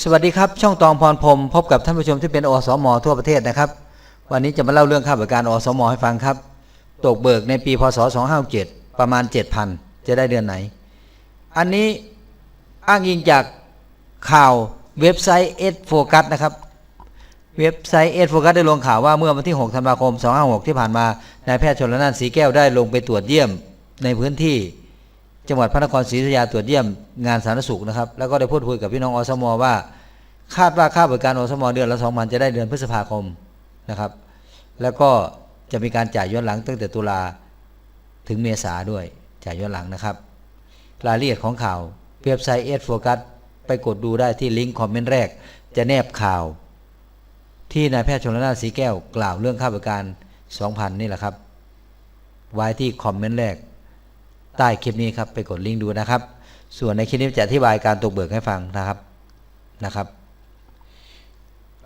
สวัสดีครับ ช่องตองพรพรมพบกับท่านผู้ชมที่เป็นอสมทั่วประเทศนะครับ วันนี้จะมาเล่าเรื่องค่าบริการอสมให้ฟังครับ ตกเบิกในปีพศ2567ประมาณ 7,000 จะได้เดือนไหน อันนี้อ้างอิงจากข่าวเว็บไซต์เอสโฟกัสนะครับ เว็บไซต์เอสโฟกัสได้ลงข่าวว่าเมื่อวันที่ 6 ธันวาคม 256 ที่ผ่านมานายแพทย์ชนละนานสีแก้วได้ลงไปตรวจเยี่ยมในพื้นที่ จังหวัดพระนครศรีอยุธยาตรวจเยี่ยมงานสาธารณสุขนะครับ แล้วก็ได้พูดคุยกับพี่น้องอสมว่า คาดว่าค่าบริการอสมเดือนละสองพันจะได้เดือนพฤษภาคมนะครับ แล้วก็จะมีการจ่ายย้อนหลังตั้งแต่ตุลาถึงเมษาด้วยจ่ายย้อนหลังนะครับ รายละเอียดของข่าวเว็บไซต์เอสโฟกัสไปกดดูได้ที่ลิงก์คอมเมนต์แรก จะแนบข่าว ที่นายแพทย์ชนละนาสีแก้วกล่าวเรื่องค่าบริการ 2,000 นี่แหละครับ ไว้ที่คอมเมนต์แรก ใต้คลิปนี้ครับไปกดลิงก์ดูนะครับ ส่วนในคลิปนี้จะอธิบายการตกเบิกให้ฟังนะครับนะครับ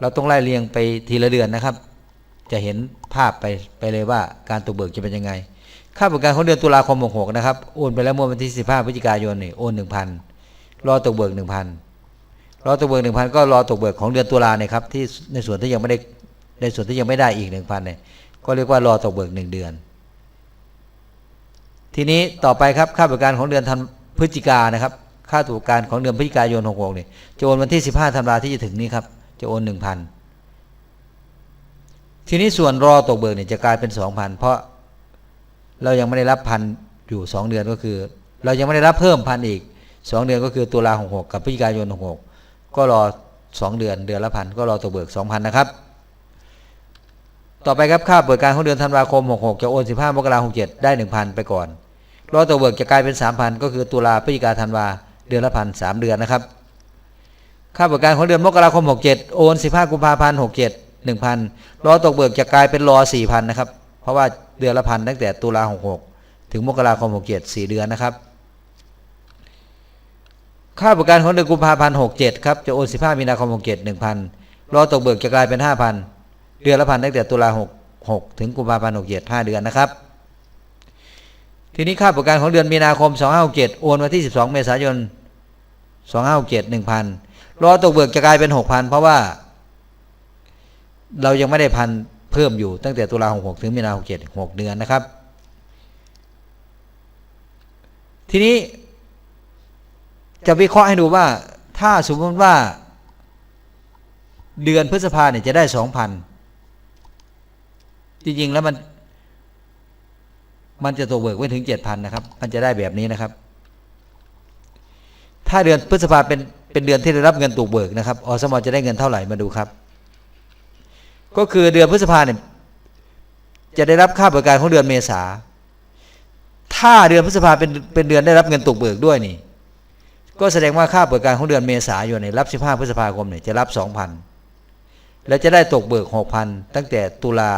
เราต้องไล่เรียงไปทีละเดือนนะครับ จะเห็นภาพไปไปเลยว่าการตกเบิกจะเป็นยังไง ค่าบริการของเดือนตุลาคม66นะครับโอนไปแล้วเมื่อวันที่ 15พฤศจิกายนนี่โอน1,000รอตกเบิก1,000รอตกเบิก1,000 ก็รอตกเบิกของเดือนตุลาเนี่ยครับที่ในส่วนที่ยังไม่ได้ในส่วนที่ยังไม่ได้อีก1,000เนี่ยก็เรียกว่ารอตกเบิก 1 เดือน ทีนี้ต่อไปครับค่าบริการของเดือนธันพฤศจิกานะครับ ค่าถูกการของเดือนพฤศจิกายน66เนี่ยจะโอนวันที่15ธันวาที่จะถึงนี้ครับจะโอน1,000ทีนี้ส่วนรอตกเบิกเนี่ยจะกลายเป็น2,000เพราะเรายังไม่ได้รับพันอยู่2เดือนก็คือ เรายังไม่ได้รับเพิ่มพันอีก2เดือนก็คือตุลา66กับพฤศจิกายน66ก็รอ2เดือนเดือนละพันก็รอตกเบิก2,000นะครับต่อไปครับค่าบริการของเดือนธันวาคม 66 จะโอน 15 มกราคม 67 ได้ 1,000 ไปก่อน รอตกเบิกจะกลายเป็น3,000ก็คือตุลาพฤศจิกาธันวาเดือนละพันสามเดือนนะครับ ค่าบริการของเดือนมกราคม 67 โอน 15 กุมภาพันธ์67 1,000 รอตกเบิกจะกลายเป็นรอ 4,000 นะครับ เพราะว่าเดือนละพันตั้งแต่ตุลา66 ถึงมกราคม 67 4 เดือนนะครับ ค่าบริการของเดือนกุมภาพันธ์67 ครับ จะโอน 15 มีนาคม 67 1,000 รอตกเบิกจะกลายเป็น 5,000 เดือนละพันตั้งแต่ตุลา66 ถึงกุมภาพันธ์67 5 เดือนนะครับ ทีนี้ค่าบริการของเดือนมีนาคม 2567 โอนวันที่ 12 เมษายน 2567 1,000 รอตกเบิกจะกลายเป็น 6,000 เพราะว่า เรายังไม่ได้พันเพิ่มอยู่ตั้งแต่ตุลา66 ถึงมีนา67 6 เดือนนะครับ ทีนี้จะวิเคราะห์ให้ดูว่า ถ้าสมมติว่า เดือนพฤษภาเนี่ยจะได้ 2,000 จริงๆ แล้วมัน มันจะตกเบิกไม่ถึง7,000นนะครับ มันจะได้แบบนี้นะครับ ถ้าเดือนพฤษภาเป็นเป็นเดือนที่ได้รับเงินตกเบิกนะครับอสมจะได้เงินเท่าไหร่มาดูครับ ก็คือเดือนพฤษภาเนี่ยจะได้รับค่าบริการของเดือนเมษา ถ้าเดือนพฤษภาเป็นเป็นเดือนได้รับเงินตกเบิกด้วยนี่ ก็แสดงว่าค่าบริการของเดือนเมษายนเนี่ยรับ 15 พฤษภาคมเนี่ยจะรับ 2,000 แล้วจะได้ตกเบิก 6,000 ตั้งแต่ตุลา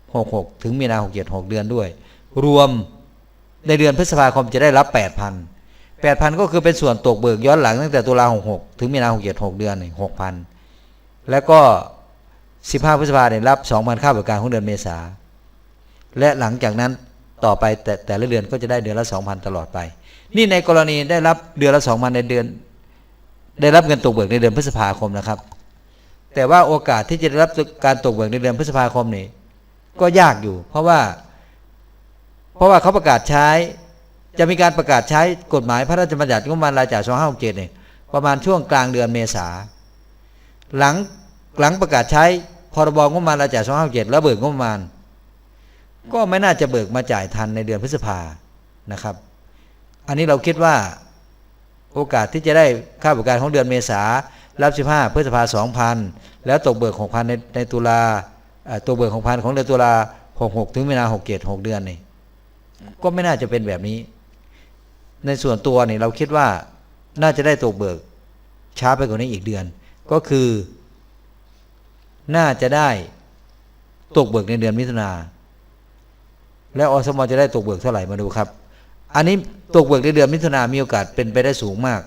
66 ถึงมีนา 67 6 เดือนด้วย รวมในเดือนพฤษภาคมจะได้รับ 8,000 8,000 ก็คือเป็นส่วนตกเบิกย้อนหลังตั้งแต่ตุลา66 ถึงมีนา67 6 เดือนนี่6,000 แล้วก็ 15 พฤษภาเนี่ยรับ 2,000 ค่าบริการของเดือนเมษา และหลังจากนั้นต่อไปแต่แต่ละเดือนก็จะได้เดือนละ 2,000 ตลอดไป นี่ในกรณีได้รับเดือนละ 2,000 ในเดือน ได้รับเงินตกเบิกในเดือนพฤษภาคมนะครับ แต่ว่าโอกาสที่จะได้รับการตกเบิกในเดือนพฤษภาคมนี่ก็ยากอยู่ เพราะว่า ราะว่าเขาประกาศใช้ จะมีการประกาศใช้กฎหมายพระราชบัญญัติงบประมาณรายจ่าย2567เนี่ยประมาณช่วงกลางเดือนเมษาหลังหลังประกาศใช้พรบงบประมาณรายจ่าย2567แล้วเบิกงบประมาณ ก็ไม่น่าจะเบิกมาจ่ายทันในเดือนพฤษภานะครับ อันนี้เราคิดว่าโอกาสที่จะได้ค่าบริการของเดือนเมษารับ 15 พฤษภา 2,000 แล้วตกเบิก 6,000 ในในตุลาตัวเบิก 6,000 ของเดือนตุลา 66 ถึงมีนา67 6 เดือนนี่ ก็ไม่น่าจะเป็นแบบนี้ ในส่วนตัวนี่เราคิดว่าน่าจะได้ตกเบิก ช้าไปกว่านี้อีกเดือน ก็คือ น่าจะได้ตกเบิกในเดือนมิถุนาแล้วอสมจะได้ตกเบิกเท่าไหร่มาดูครับ อันนี้ตกเบิกในเดือนมิถุนามีโอกาสเป็นไปได้สูงมาก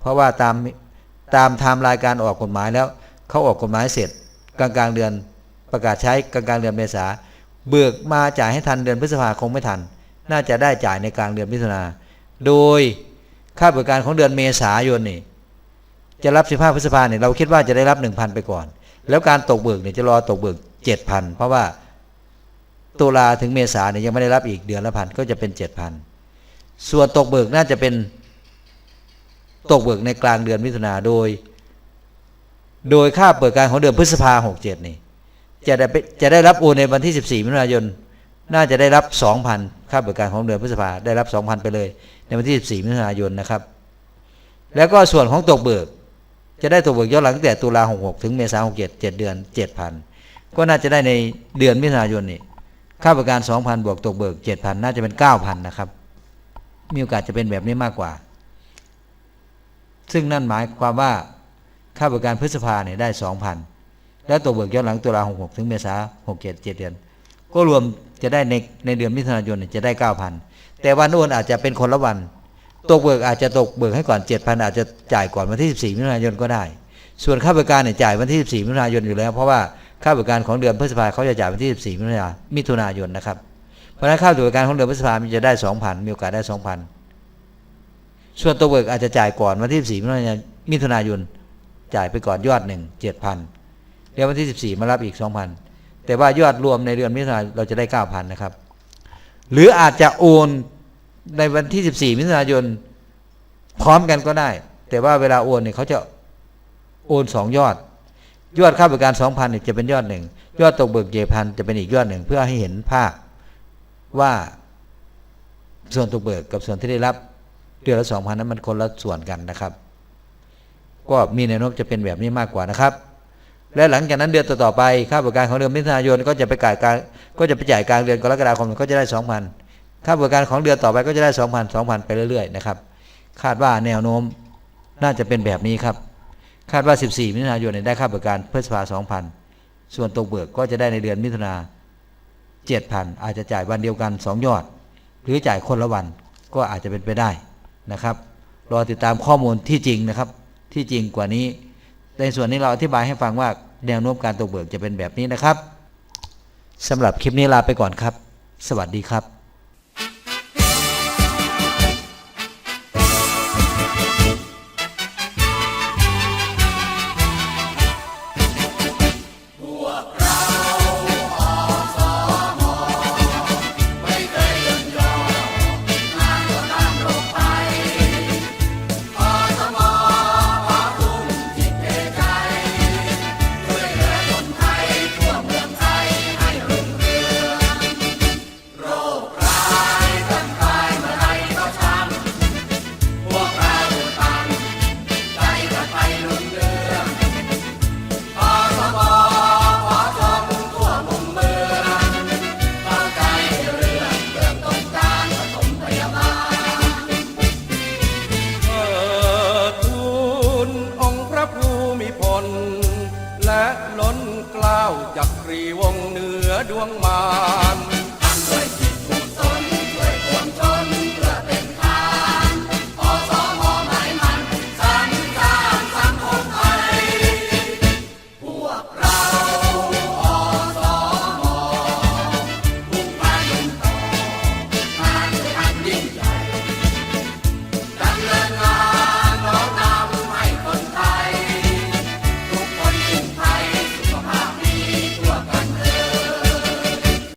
เพราะว่าตามตามไทม์ไลน์การออกกฎหมายแล้วเขาออกกฎหมายเสร็จกลางกลางเดือนประกาศใช้กลางกลางเดือนเมษา เบิกมาจ่ายให้ทันเดือนพฤษภาคงไม่ทัน น่าจะได้จ่ายในกลางเดือนมิถุนาโดยค่าบริการของเดือนเมษายนนี่จะรับ 15 พฤษภาเนี่ยเราคิดว่าจะได้รับ 1,000 ไปก่อน แล้วการตกเบิกเนี่ยจะรอตกเบิก 7,000 เพราะว่าตุลาถึงเมษาเนี่ยยังไม่ได้รับอีกเดือนละพันก็จะเป็น 7,000 ส่วนตกเบิกน่าจะเป็นตกเบิกในกลางเดือนมิถุนาโดย โดยค่าเปิดการของเดือนพฤษภาหกเจ็ดนี่ จะได้ไปจะได้รับโอนในวันที่ 14 มิถุนายน น่าจะได้รับ 2,000 ค่าเปิการของเดือนพฤษภาได้รับ 2,000 ไปเลย ในวันที่ 14 มิถุนายนนะครับ แล้วก็ส่วนของตกเบิก จะได้ตกเบิกย้อนหลังตั้งแต่ตุลา66 ถึงเมษา67 7 เดือน 7,000 ก็น่าจะได้ในเดือนมิถุนายนนี่ค่าบริการ 2,000 บวกตกเบิก 7,000 น่าจะเป็น 9,000 นะครับ มีโอกาสจะเป็นแบบนี้มากกว่า ซึ่งนั่นหมายความว่าค่าบริการพฤษภาเนี่ยได้ 2,000 แล้วตกเบิกย้อนหลังตุลา66ถึงเมษา67 7เจ็ดเดือน ก็รวมจะได้ในในเดือนมิถุนายนจะได้9,000แต่วันโอนอาจจะเป็นคนละวันตกเบิกอาจจะตกเบิกให้ก่อน7,000อาจจะจ่ายก่อนวันที่14มิถุนายนก็ได้ ส่วนค่าบริการเนี่ยจ่ายวันที่14มิถุนายนอยู่แล้ว เพราะว่าค่าบริการของเดือนพฤษภาเขาจะจ่ายวันที่14มิถุนายนมิถุนายนนะครับเพราะนั้นค่าบริการของเดือนพฤษภามันจะได้2,000มีโอกาสได้2,000ส่วนตัวเบิกอาจจะจ่ายก่อนวันที่14มิถุนายนมิถุนายนจ่ายไปก่อนยอดหนึ่ง7,000 เดี๋ยววันที่ 14 มารับอีก 2,000 แต่ว่ายอดรวมในเดือนมิถุนายนเราจะได้ 9,000 นะครับ หรืออาจจะโอนในวันที่ 14 มิถุนายนพร้อมกันก็ได้ แต่ว่าเวลาโอนเนี่ยเขาจะโอนสองยอด ยอดค่าบริการ 2,000เนี่ยจะเป็นยอดหนึ่งยอดตกเบิกเจพันจะเป็นอีกยอดหนึ่งเพื่อให้เห็นภาพว่าส่วนตกเบิกกับส่วนที่ได้รับเดือนละ2,000นั้นมันคนละส่วนกันนะครับ ก็มีแนวโน้มจะเป็นแบบนี้มากกว่านะครับ และหลังจากนั้นเดือนต่อๆไปค่าบริการของเดือนมิถุนายนก็จะไปจ่ายกลางก็จะไปจ่ายกลางเดือนกรกฎาคมก็จะได้2,000ค่าบริการของเดือนต่อไปก็จะได้2,000 2,000ไปเรื่อยๆนะครับคาดว่าแนวโน้มน่าจะเป็นแบบนี้ครับ คาดว่า 14 มิถุนายนได้ค่าบริการพฤษภา2,000 ส่วนตกเบิกก็จะได้ในเดือนมิถุนา7,000 อาจจะจ่ายวันเดียวกัน 2 ยอด หรือจ่ายคนละวันก็อาจจะเป็นไปได้นะครับ รอติดตามข้อมูลที่จริงนะครับ ที่จริงกว่านี้ ในส่วนนี้เราอธิบายให้ฟังว่าแนวโน้มการตกเบิกจะเป็นแบบนี้นะครับสำหรับคลิปนี้ลาไปก่อนครับ สวัสดีครับาจักรีวงเหนือดวงมาร